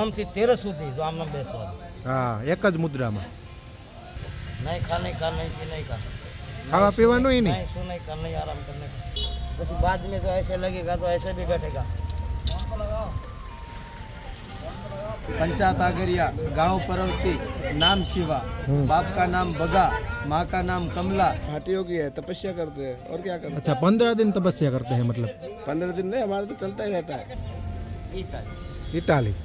ઓમ થી તેરસ સુધી જો આમને બેસવાનું હા એક જ મુદ્રામાં નહીં ખા નહીં ખા નહીં પી નહીં ખા ખાવા પીવાનું ય નહીં नहीं सो नहीं करना आराम करने का बस बाद में तो ऐसे लगेगा तो ऐसे भी घटेगा पंचायत आगरिया गांव परवती नाम शिवा बाप का नाम बगा माँ का नाम कमला घाटी होगी है तपस्या करते हैं और क्या करते अच्छा पंद्रह दिन तपस्या करते हैं मतलब हैं पंद्रह दिन नहीं हमारे तो चलता ही रहता है ઇટાલી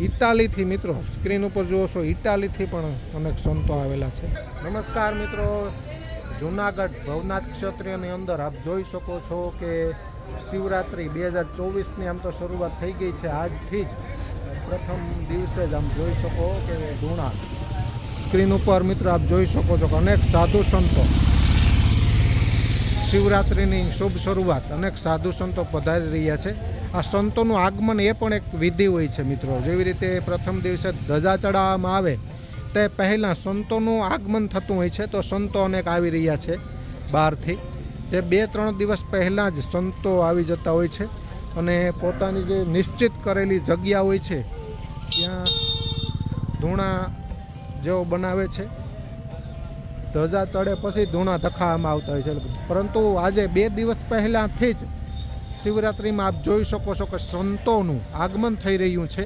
ઇટાલીથી મિત્રો, સ્ક્રીન ઉપર જુઓ છો, ઇટાલીથી પણ અનેક સંતો આવેલા છે. નમસ્કાર મિત્રો, જુનાગઢ ભવનાથ ક્ષત્રિયની અંદર આપ જોઈ શકો છો કે શિવરાત્રિ બે હજાર ચોવીસની આમ તો શરૂઆત થઈ ગઈ છે. આજથી જ પ્રથમ દિવસે જ આમ જોઈ શકો કે ધૂણા સ્ક્રીન ઉપર મિત્રો આપ જોઈ શકો છો કે અનેક સાધુ સંતો શિવરાત્રિની શુભ શરૂઆત અનેક સાધુ સંતો પધારી રહ્યા છે. આ સંતોનું આગમન એ પણ એક વિધિ હોય છે મિત્રો. જેવી રીતે પ્રથમ દિવસે ધજા ચડાવવામાં આવે, તે પહેલાં સંતોનું આગમન થતું હોય છે, તો સંતો અનેક આવી રહ્યા છે બહારથી. તે બે ત્રણ દિવસ પહેલાં જ સંતો આવી જતા હોય છે અને પોતાની જે નિશ્ચિત કરેલી જગ્યા હોય છે, ત્યાં ધૂણા જેવો બનાવે છે, ધજા ચડે પછી ધૂણા ધખાવામાં આવતા હોય છે. પરંતુ આજે બે દિવસ પહેલાંથી જ શિવરાત્રિમાં આપ જોઈ શકો છો કે સંતોનું આગમન થઈ રહ્યું છે.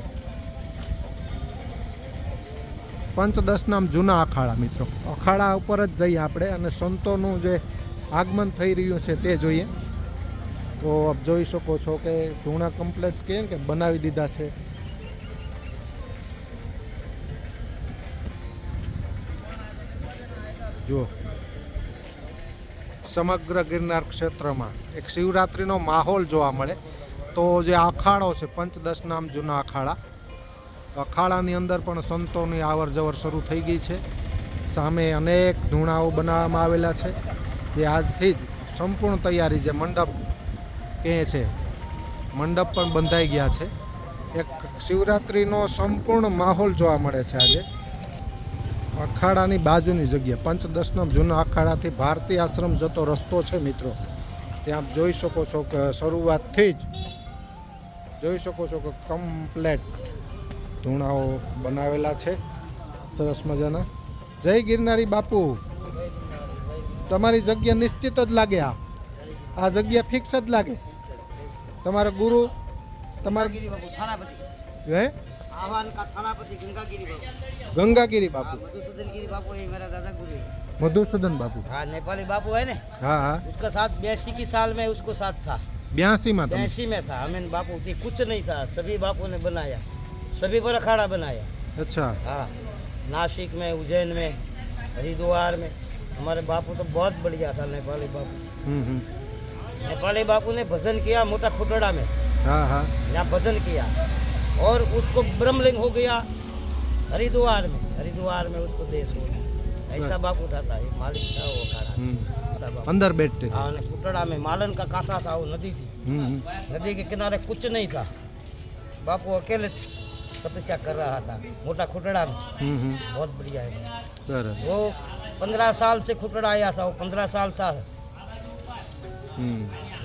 પંચદશ નામ જૂના અખાડા મિત્રો. અખાડા ઉપર જ જઈએ આપણે અને સંતોનું જે આગમન થઈ રહ્યું છે તે જોઈએ. તો આપ જોઈ શકો છો કે જૂના કમ્પ્લેટ કે કે બનાવી દીધા છે. જુઓ. સમગ્ર ગિરનાર ક્ષેત્રમાં એક શિવરાત્રિનો માહોલ જોવા મળે. તો જે અખાડો છે, પંચદશ નામ જૂના અખાડા અખાડાની અંદર પણ સંતોની આવર જવર શરૂ થઈ ગઈ છે. સામે અનેક ધૂણાઓ બનાવવામાં આવેલા છે. જે આજથી જ સંપૂર્ણ તૈયારી જે મંડપ કહે છે, મંડપ પણ બંધાઈ ગયા છે. એક શિવરાત્રિનો સંપૂર્ણ માહોલ જોવા મળે છે આજે. અખાડાની બાજુની જગ્યા પંચદશનમ જૂના અખાડાથી ભારતીય આશ્રમ જતો રસ્તો છે મિત્રો. ત્યાં જોઈ શકો છો કે શરૂઆતથી જ જોઈ શકો છો કે કમ્પ્લેટ ધૂણાઓ બનાવેલા છે. સરસ મજાના. જય ગિરનારી બાપુ. તમારી જગ્યા નિશ્ચિત જ લાગે આ. આ જગ્યા ફિક્સ જ લાગે. તમારા ગુરુ તમારા હે? गंगागिरी हाँ, बापू। मधुसूदन बापू हाँ नेपाली बापू है ना? हाँ हाँ। उसका साथ बयासी की साल में उसको साथ था। बयासी में बयासी में था। हमें बापू थी कुछ नहीं था। सभी बापू ने बनाया। सभी पर अखाड़ा बनाया। अच्छा। हाँ नासिक में उज्जैन में हरिद्वार में। हमारे बापू तो बहुत बढ़िया था नेपाली बापू। हम्म, हम्म। नेपाली बापू ने भजन किया मोटा खुटड़ा में। हाँ हाँ। यहाँ भजन किया। और उसको ब्रह्मलिंग हो गया हरिद्वार में। हरिद्वार में उसको देश हो गया। ऐसा बापू था, था मालिक था वो खड़ा हम्म। अंदर बैठते कुटड़ा हाँ, में मालन का कांटा था वो नदी थी। हम्म, हम्म। नदी के किनारे कुछ नहीं था। बापू अकेले तपस्या कर रहा था मोटा खुटड़ा में। बहुत बढ़िया है वो पंद्रह साल से खुटड़ा आया था वो पंद्रह साल था।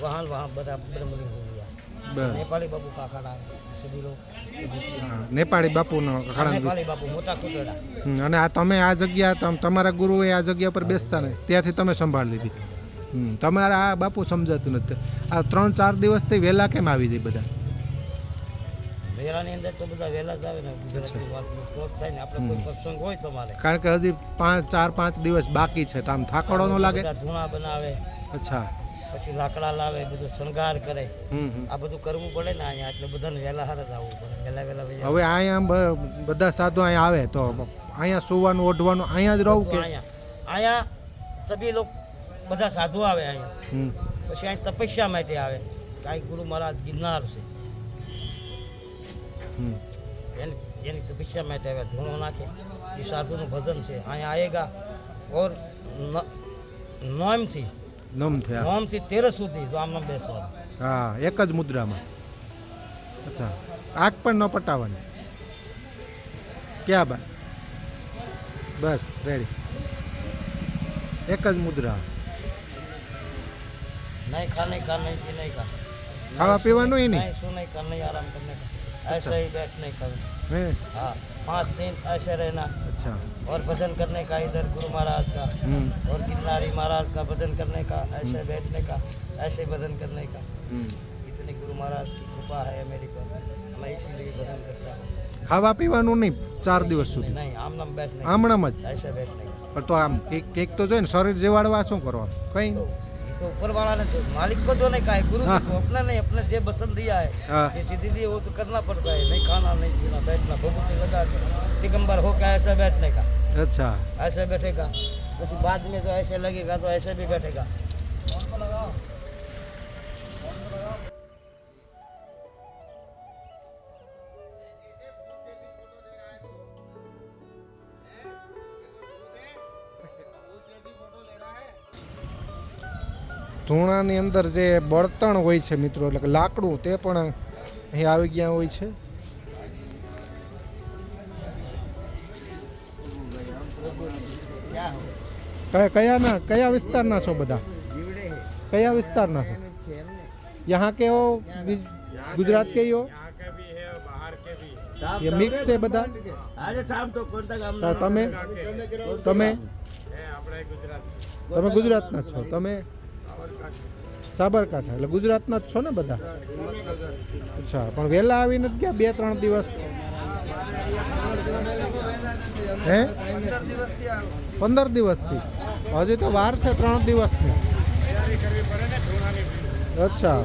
वहाँ वहाँ बड़ा ब्रह्मलिंग हो નેપાળી બાપુ કાકાડા નેપાળી બાપુનો કાકાડા બાપુ મોટા કુતરડા અને આ તમે આ જગ્યા તમારા ગુરુએ આ જગ્યા પર બેસતા ને ત્યાંથી તમે સંભાળ લીધી. તમારા આ બાપુ સમજાતું નથી. આ ત્રણ ચાર દિવસથી વહેલા કેમ આવી જાય બધા? કારણ કે હજી પાંચ ચાર પાંચ દિવસ બાકી છે તો આમ થાકડો નો લાગે? અચ્છા. પછી લાકડા લાવે બધું શણગાર કરે. આ બધું કરવું પડે ને અહીંયા એટલે બધાને વહેલા હાર જ આવવું પડે. વહેલા વહેલા હવે અહીંયા બધા સાધુ અહીંયા આવે તો અહીંયા સુવાનું ઓઢવાનું અહીંયા જ રહું કે? અહીંયા. અહીંયા સભી લોક બધા સાધુ આવે અહીંયા. પછી અહીં તપસ્યા માટે આવે. કાંઈ ગુરુ મહારાજ ગિરનાર છે. એની એની તપસ્યા માટે આવે ધૂણો નાખે. એ સાધુનું ભજન છે. અહીંયા આવેગા ઓર ન- નોમથી નમ થયા. નોમથી તેર સુધી જો નમ બેસવાનું. હા એક જ મુદ્રામાં. અચ્છા આગ પણ ન પટાવવાની. ક્યાં બાત બસ રેડી એક જ મુદ્રા. નહીં ખા નહીં ખા નહીં પી નહીં ખા. ખાવા પીવાનું નહીં શું નહીં કર નહીં આરામ કર નહીં એસા બેઠ નહીં કર હા. पाँच दिन ऐसे रहना અચ્છા और भजन करने का इधर गुरु महाराज का હમ और गिरनारी महाराज का भजन करने का ऐसे बैठने का ऐसे भजन करने का હમ इतनी गुरु महाराज की कृपा है मेरी पर मैं इसीलिए भजन करता हूँ ખાવા પીવાનું નહીં ચાર દિવસ સુધી नहीं आम नाम बैठने का, આમણામ જ ऐसे बैठने का પણ તો આમ કેક કેક તો જોઈએ ને શરીર જેવાડવા શું કરવાનું કંઈ तो ऊपर वाला ने तो मालिक को जो नहीं कहा गुरु हाँ। को अपना नहीं अपना जे बसन दिया है हाँ। ये सीधी दी वो तो करना पड़ता है नहीं खाना नहीं पीना बैठना भगवती लगा के दिगंबर होकर ऐसा बैठने का अच्छा ऐसे बैठेगा उस बाद में जो ऐसे लगेगा तो ऐसे भी बैठेगा ધૂણાની અંદર જે બળતણ હોય છે મિત્રો, એટલે કે લાકડું, તે પણ અહીં આવી ગયા હોય છે. કયાના, કયા વિસ્તારના છો બધા? કયા વિસ્તારના છો? યહાં કે ગુજરાત કે મિક્સ છે બધા? તમે? તમે? તમે ગુજરાતના છો, તમે? સાબરકાંઠા. એટલે ગુજરાતના જ છો ને બધા? અચ્છા પણ વહેલા આવી નથી ગયા બે ત્રણ દિવસ? હે? પંદર દિવસથી? હજી તો વાર છે ત્રણ દિવસની અચ્છા.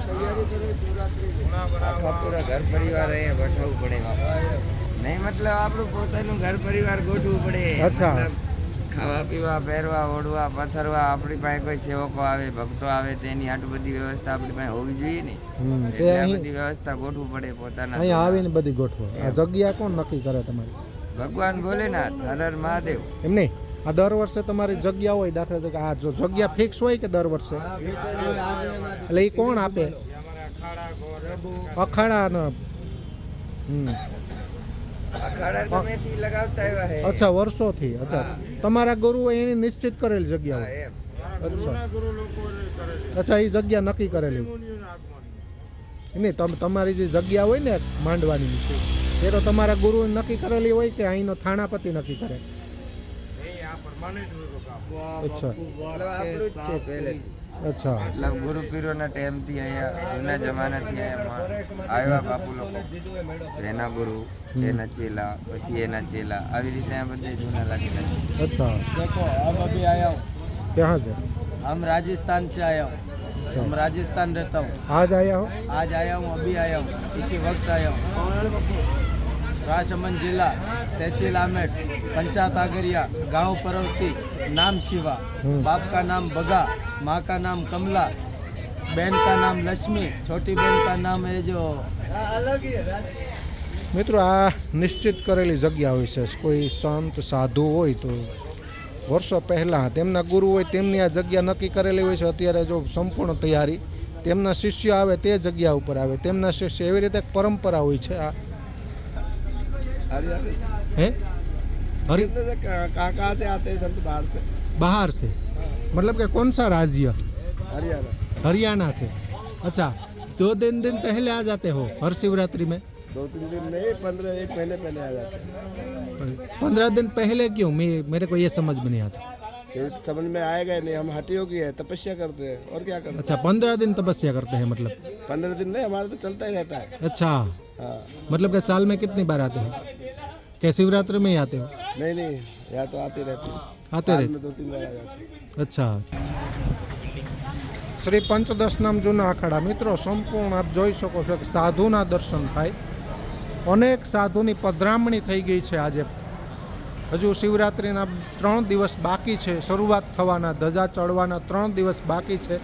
પૂરા ઘર પરિવાર અહીંયા ગોઠવવું પડે નહીં મતલબ આપણું પોતાનું ઘર પરિવાર ગોઠવવું પડે. અચ્છા. ખાવા પીવા પહેરવા ઓઢવા પથરવા આપણી પાસે કોઈ સેવકો આવે ભક્તો આવે તેની આટલી બધી વ્યવસ્થા આપણી પાસે હોવી જોઈએ ને. એટલે આ બધી વ્યવસ્થા ગોઠવું પડે પોતાના અહીંયા આવીને બધી ગોઠવો. આ જગ્યા કોણ નક્કી કરે તમારી? ભગવાન ભોલેનાથ હર હર મહાદેવ. એમ નહીં? આ દર વર્ષે તમારી જગ્યા હોય દાખલા તરીકે આ જો જગ્યા ફિક્સ હોય કે દર વર્ષે? એટલે એ કોણ આપે? અખાડા ને હમ અખાડા સમયથી લગાવતા એવા હે અચ્છા વર્ષોથી. અચ્છા. તમારા ગુરુ એની નિશ્ચિત કરેલી જગ્યા અચ્છા. અચ્છા એ જગ્યા નક્કી કરેલી. નહીં તમે તમારી જે જગ્યા હોય ને માંડવાની એ તો તમારા ગુરુએ નક્કી કરેલી હોય કે અહીંનો થાણાપતિ નક્કી કરે? અચ્છા. મતલબ આપણું જ છે પહેલેથી અચ્છા મતલબ ગુરુ પીરોના ટાઈમથી અહીંયા જૂના જમાનાથી અહીંયા આવ્યા બાપુ લોકો એના ગુરુ એના ચેલા પછી એના ચેલા આવી રીતે આ બધે જૂના લાગેલા છે अच्छा देखो अब अभी आया हूँ कहाँ से हम राजस्थान से आया हूँ हम राजस्थान रहता हूँ आज आया हो आज आया हूँ अभी आया हूँ इसी वक्त आया हूँ રાજમંદ જિલ્લા તહેસીલ આમેટ પંચાયત આગરિયા ગાંવ પર્વતી નામ શિવા. બાપ કા નામ બગા મા કા નામ કમલા બહેન કા નામ લક્ષ્મી છોટી બહેન કા નામ એ જો. મિત્રો આ નિશ્ચિત કરેલી જગ્યા હોય છે. કોઈ સંત સાધુ હોય તો વર્ષો પહેલાં તેમના ગુરુ હોય તેમની આ જગ્યા નક્કી કરેલી હોય છે. અત્યારે જો સંપૂર્ણ તૈયારી તેમના શિષ્ય આવે તે જગ્યા ઉપર આવે. તેમના શિષ્ય એવી રીતે પરંપરા હોય છે આ है? हरि कहाँ से आते हैं संत? बाहर से। बाहर से? हाँ। मतलब क्या कौन सा राज्य? हरियाणा। हरियाणा से। अच्छा दो दिन दिन पहले आ जाते हो हर शिवरात्रि में? दो तीन दिन नहीं पंद्रह एक महीने पहले आ जाते पंद्रह दिन पहले क्यों? मैं मेरे को ये समझ में नहीं आता। तो समझ में आएगा नहीं हम हटियों की है तपस्या करते हैं। और क्या करते अच्छा पंद्रह दिन तपस्या करते हैं मतलब? पंद्रह दिन नहीं हमारा तो चलता ही रहता है। अच्छा। हाँ। मतलब क्या साल में कितनी बार आते हैं? क्या शिवरात्रि में ही आते हो नहीं नहीं यहाँ तो आते रहते हैं आते साल रहते में दो तीन बार आ जाते हैं અચ્છા શ્રી પંચદશનામ જૂના અખાડા મિત્રો સંપૂર્ણ આપ જોઈ શકો છો કે સાધુના દર્શન થાય અનેક સાધુની પધરામણી થઈ ગઈ છે આજે હજુ શિવરાત્રિના ત્રણ દિવસ બાકી છે શરૂઆત થવાના ધજા ચડવાના ત્રણ દિવસ બાકી છે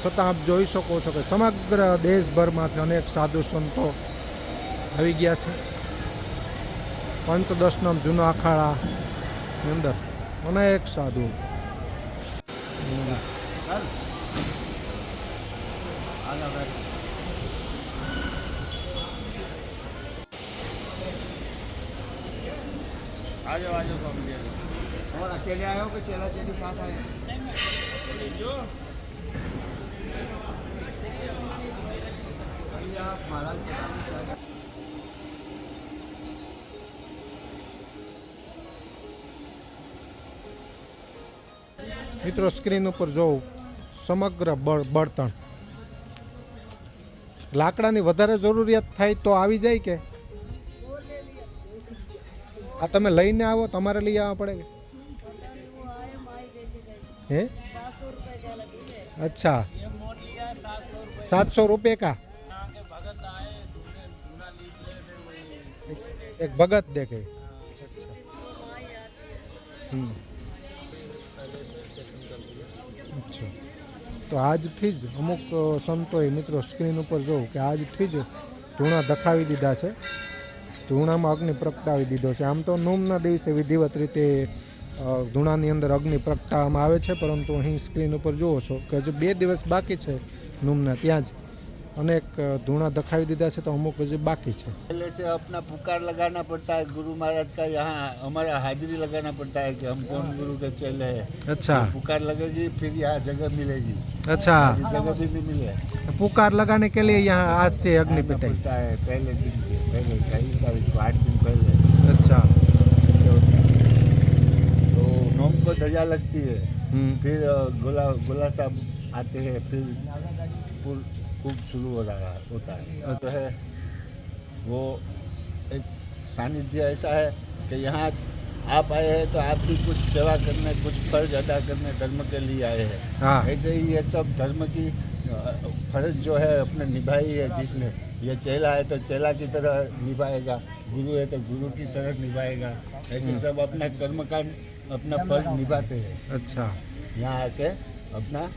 છતાં આપ જોઈ શકો છો કે સમગ્ર દેશભરમાંથી અનેક સાધુ સંતો આવી ગયા છે પંચદશનમ જૂના અખાડાની અંદર. અનેક સાધુ. આજો આજો, સ્વામી સવાર અકેલે આવ્યો કે ચેલા ચેલી સાથ આવ્યો મહારાજ મિત્રો સ્ક્રીન ઉપર જોઉં સમગ્ર બળતણ. લાકડાની વધારે જરૂરિયાત થાય તો આવી જાય કે? આ તમે લઈને આવો, તમારે લઈ આવવા પડે કે? હે? અચ્છા. સાતસો રૂપિયા કા? એક ભગત દેખે અચ્છા. હમ. છે. તો આજથી જ અમુક સંતોએ મિત્રો સ્ક્રીન ઉપર જોવું કે આજથી જ ધૂણા દખાવી દીધા છે. ધૂણામાં અગ્નિ પ્રગટાવી દીધો છે. આમ તો નોમના દિવસે વિધિવત રીતે ધૂણાની અંદર અગ્નિ પ્રગટાવવામાં આવે છે, પરંતુ અહીં સ્ક્રીન ઉપર જુઓ છો કે હજુ બે દિવસ બાકી છે નોમના, ત્યાં જ. અનેક અ, ધૂણા દખાવી દીધા છે તો અમુક હજુ બાકી છે पहले से अपना पुकार लगाना पड़ता है गुरु महाराज का यहाँ हमारा हाजिरी लगाना पड़ता है कि हम कौन गुरु के चेले हैं અચ્છા पुकार लगेगी फिर यहाँ जगह मिलेगी अच्छा अभी जगह भी नहीं मिले पुकार लगाने के लिए यहाँ आज से अग्नि आना पिटाई पड़ता है पहले दिन के पहले कई तारीख को आठ दिन पहले अच्छा ऐसे होता है तो नोम को ध्वजा लगती है हम्म फिर अ, गोला गोला साहब आते हैं फिर पुल खूब शुरू हो रहा होता है। तो है वो एक सानिध्य ऐसा है कि यहाँ आप आए हैं तो आप भी कुछ सेवा करने कुछ फ़र्ज़ अदा करने धर्म के लिए आए हैं। हाँ। ऐसे ही ये सब धर्म की फ़र्ज़ जो है अपने निभाई है जिसने। ये चेला है तो चेला की तरह निभाएगा गुरु है तो गुरु की तरह निभाएगा। ऐसे सब अपना कर्म कांड अपना फ़र्ज़ निभाते हैं। अच्छा। यहाँ आके अपना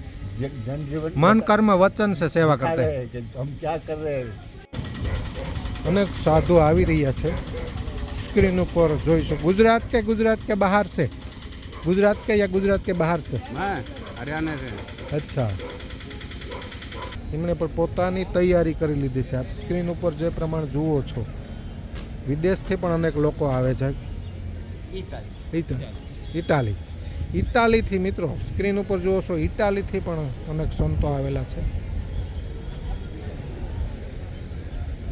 जनजीवन मन कर्म वचन से सेवा दिखा करते रहे हैं हैं कि हम क्या कर रहे हैं અનેક સાધુ આવી રહ્યા છે સ્ક્રીન ઉપર જોઈશું ગુજરાત કે ગુજરાત કે બહાર से गुजरात के या गुजरात के बाहर से मैं हरियाणा से અચ્છા એમણે પણ પોતાની તૈયારી કરી લીધી છે આપ સ્ક્રીન ઉપર જે પ્રમાણે જુઓ છો વિદેશથી પણ અનેક લોકો આવે છે ઇટા- ઇટાલી ઇટાલીથી મિત્રો સ્ક્રીન ઉપર જુઓ છો ઇટાલીથી પણ અનેક સંતો આવેલા છે.